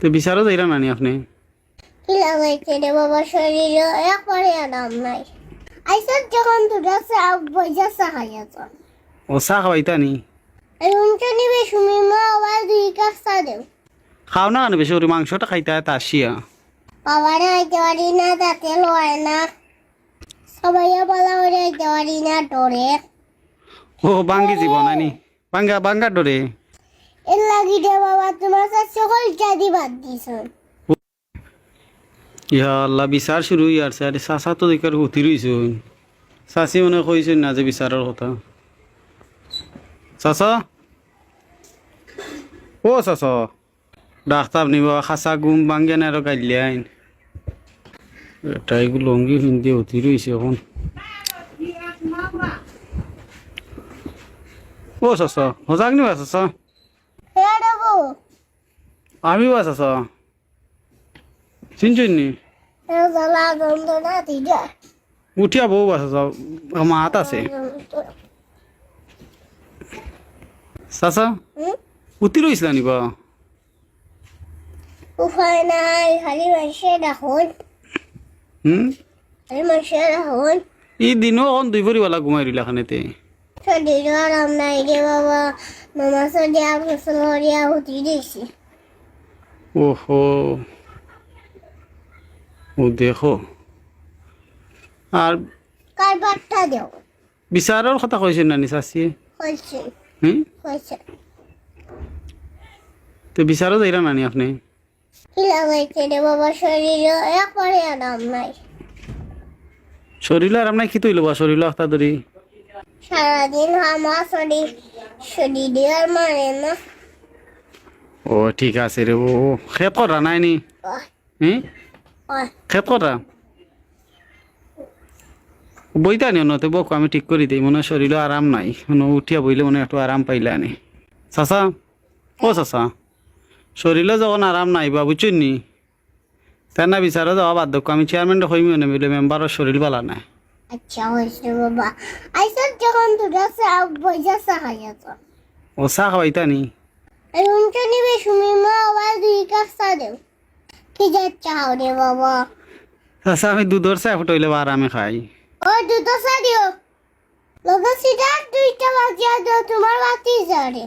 তো বিচারও যাইরা নানি আপনি? কি লাগাইছে রে বাবা শরীরে একবারে আরাম নাই। আইসব যখন দুটা চা বইজা চা খাইয়াছ ও চাহ খাওয়াইতা নি? নিবে সুমি মা আবার দুই কাপ চা দেও। খাও না কেন বেশি ওর মাংসটা খাইতে হয় তা আসিয়া। বাবারে আইতে পারি না তাতে লয় না। সবাই বলা ওরে আইতে পারি না ডরে। ও বাঙ্গি জীবন আনি। বাঙ্গা বাঙ্গার ডরে। এর লাগি রে বাবা, তোমার সকল জাদি বাদ দিছ। ইয়া আল্লাহ বিচার শুরু ইয়ার স্যার চাচা তো দেখার হুতি রইছুন চাচি মনে কইছুন না যে বিচারের কথা। চাচা? ও চাচা। ডাক্তার নিব খাসা গুম বাঙ্গেন আর গাইলে আইন। এটা এগুলো লঙ্গি হিন্দি হুতি রইছে এখন। ও চাচা। সজাগ নিবা চাচা? আমি বা চাচা চিনছুন নি উঠিয়া বউ বা চাচা মাত আছে। চাচা উঠি রইছিলা নিবা? উপায় নাই খালি মানুষের রাখুন হুম? খালি মানুষের রাখুন ই দিনও অকণ দুই ভরিবালা ঘুমাই রইলা খানেতে। আরাম নাই রে বাবা। মামা সদিয়া গোসল করিয়া উঠি দিয়েছি ওহো। ও দেখো। আর কার বার্তা দেও। বিচাৰৰ কথা কৈছে নানি চাচিয়ে হয়েছে হুম? হয়েছে তো বিচারও যাইরা নানি আপনি। কি লাগাইছে রে বাবা শরীরে একবারে আরাম নাই। শরীর আর আপনার কি তৈল বা শরীর একটা ধরি সারাদিন আমার শরীর শরীরে আর মানে না। ও ঠিক আছে রে ও খেত করা নাই নি ওহ, করা বইতা নি অন্যতে বকু আমি ঠিক করে দিই মনে শরীরও আরাম নাই। মনে উঠিয়া বইলে মনে একটু আরাম পাইলে আনি চাচা? ও চাচা। শরীরও যখন আরাম নাই বা বুঝছেন নি? তার না বিচারও যাওয়া বাদ দেখো আমি চেয়ারম্যানটা হইমি মনে মিলে মেম্বারের শরীর বালা নাই। আচ্ছা হয়েছে বাবা। আইসব যখন দুটা চা বইজা চা খাইয়াছ ও চাহ খাওয়াইতা নি? তো নিবে সুমি মা আবার দুই চা দেও। কি যা চাও রে বাবা। চাচা আমি দুধর চাহ ফুটাইলে আরামে খাই। ও দুটো চা দিও। লগা সিধা দুইটা বাজিয়া দিও তোমার বাতি যারে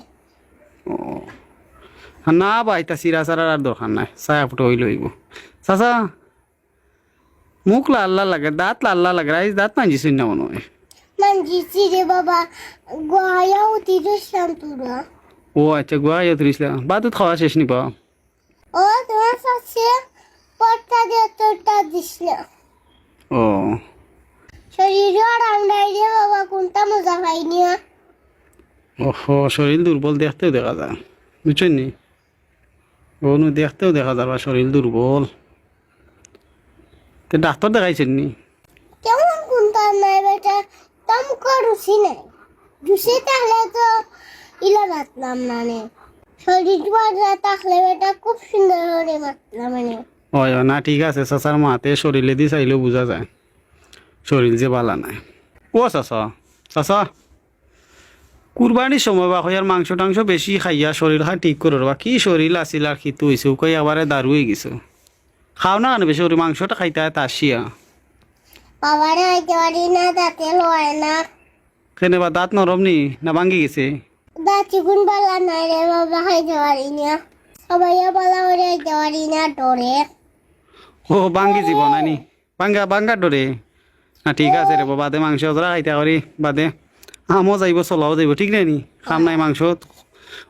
না বা এটা চিরা চারার আর দরকার নাই। চাহ ফুটাই লইব। চাচা মুখ লাল লাল লাগে দাঁত লাল লাল লাগে রাইস দাঁত মাঞ্জিস না মনে হয়? মানজিছি রে বাবা গোয়া উঠি দিছিলাম তোরা। ও আচ্ছা গোয়া ইয়ে তুলিসলাম বা দুধ খাওয়া শেষ নি ও তোমার সাথে পট্টা দিয়ে তোরটা দিছিলাম ও। শরীরে আরাম নাই রে বাবা কোনটা মজা পাইনি ওহো শরীর দুর্বল দেখতেও দেখা যায় বুঝছেন নি? অনু দেখতেও দেখা যাবে শরীর দুর্বল। তো ডাক্তার দেখাইছেন নি? কেমন কোনটা নাই বেটা তম করুছি নাই। জুসি তাহলে তো ইলা মাতলাম না নে শরীর বাজা থাকলে বেটা খুব সুন্দর করে মাতলাম মানে। হয় না ঠিক আছে চাচার মাতে শরীরে দি চাইলেও বোঝা যায়। শরীর যে বালা নাই। ও চাচা চাচা কুরবানির সময় বা হইয়ার মাংস টাংস বেশি খাইয়া শরীর খা ঠিক করে বা কি শরীর আছিল আর খিতু হয়েছে কই একবারে দারু হয়ে গেছে খাও না কেন বেশি ওর মাংসটা খাইতে হয় তা আসিয়া বাবারে আইতে পারি না তাতে লয় না। কেনে বা দাঁত নরম নি না ভাঙ্গি গেছে। গুণ বালা নাই রে বাবা খাইতে পারি না। সবাই বলা ওরে আইতে পারি না ডরে। ও ভাঙ্গি জীবন আনি ভাঙ্গা ভাঙ্গার ডরে। না ঠিক আছে রে বাদে মাংস ওরা খাইতে করি বাদে আমও যাইব চলাও যাইব ঠিক নাই নি? খাম নাই মাংস।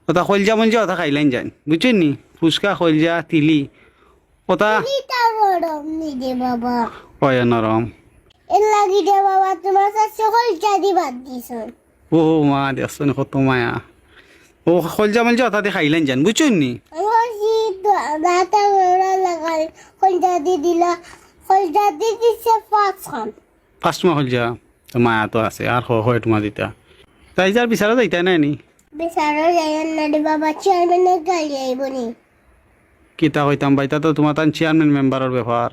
ওটা খলজা মঞ্জা ওটা খাইলাইন যান বুঝছেন নি? ফুচকা খলজা তিলি। ওটা বাবা। হয় নরম। এর লাগি রে বাবা তোমার সাথে সকল জাদি বাদ দিছ ও মা দেখছেন কত মায়া। ও খলজা মঞ্জা ওটা দিয়ে খাইলাইন যান বুঝছেন নি? পাঁচ খান ফার্স্ট মা খলজা তো মায়া তো আছে আর হয় তোমার দিতা। তাই যার বিচারা যাইতা নাই নি? বিচারো যাই না রে বাবা চেয়ারম্যানের গাড়ি আইব নি? কিতা হইতাম বাইতা তো তোমার তান চেয়ারম্যান মেম্বারের ব্যাপার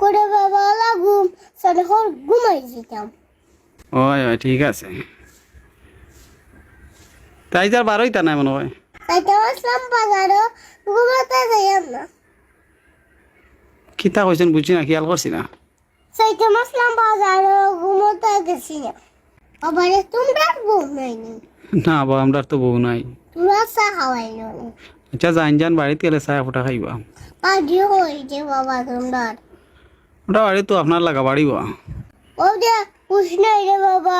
করে বাবা লাগুম সানহর ঘুমাই যেতাম ওই ওই ঠিক আছে। তাই যার বারোইতা নাই মনে হয়। তো কিতা কইছেন বুঝছি না খেয়াল করছি না। সাইতে মাসলাম বাজার ঘুমোতে গেছি না। আবারে তোমরা বউ নাইনি না। বা আমরা তো বউ নাই। তোমরা চা খাওয়াইলো না আচ্ছা জান জান বাড়িতে গেলে চায় ফোটা খাইবা। পাজি হয়েছে বাবা তোমরা ওটা বাড়ি তো আপনার লাগা ও রে বাবা।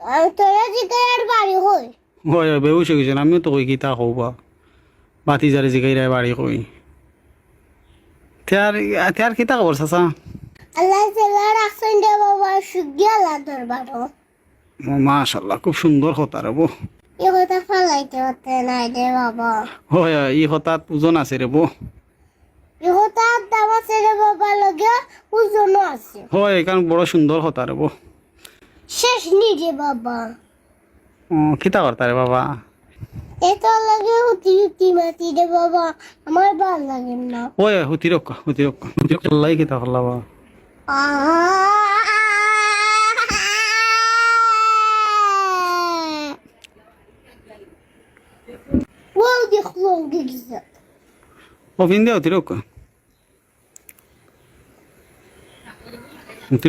আর তোরা জিগাই আর বাড়ি হই। বেউস হয়ে গেছেন আমিও তো কই কিতা কৌ বা বাতি জারে জিগাই রায় বাড়ি কই তেয়ার তেয়ার কিতা খবর চাচা আল্লাহ বাবা সুগিয়া খুব সুন্দর কথা রে বো এ কথা ফালাইতে হতে নাই রে বাবা হয় ই ওজন আছে রে বো এ কথা দাম আছে রে বাবা লগে আছে হয় বড় সুন্দর কথা রে বো শেষ নি রে বাবা কিতা করতা রে বাবা? এত লাগে হুতি হুতি মাতি রে বাবা আমার ভালো লাগে না। ওই হুতি রক্কা হুতি রক্কা হুতি রক্কা আল্লাহ কিতা করলা বা Wow, die gewoon gezet. ও ফিন দে হুতি রক্কা হুতি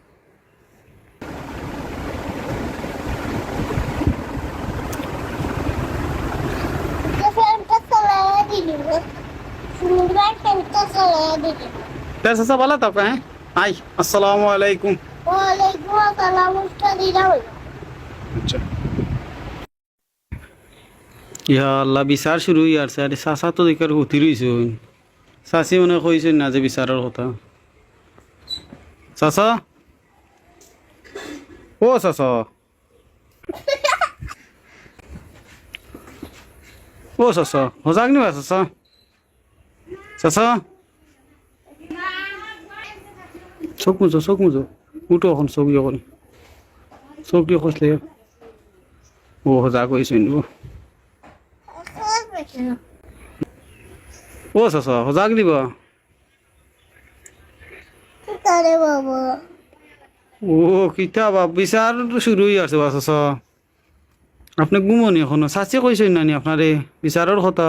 তার চাচা ভালো তো আপনার হ্যাঁ আই আসসালামু আলাইকুম ওয়ালাইকুম আসসালাম আচ্ছা ইয়া আল্লাহ বিচার শুরু ইয়ার স্যার চাচা তো দেখার হুতি রইছে চাচি মানে কইছে না যে বিচারের কথা চাচা ও চাচা ও চাচা সজাগ নিবা চাচা চাচা চোখ মুজো চোখ মুজো উঠো এখন চোখ করে চোখ দিয়ে খসলে ও সজাগ কৈছে নিব ও চাচা সজাগ দিব। ও কিতা বা বিচার শুরু হয়ে আছে বা চাচা আপনি ঘুমনি এখনও। চাচি কৈছে নানি আপনারে বিচারের কথা।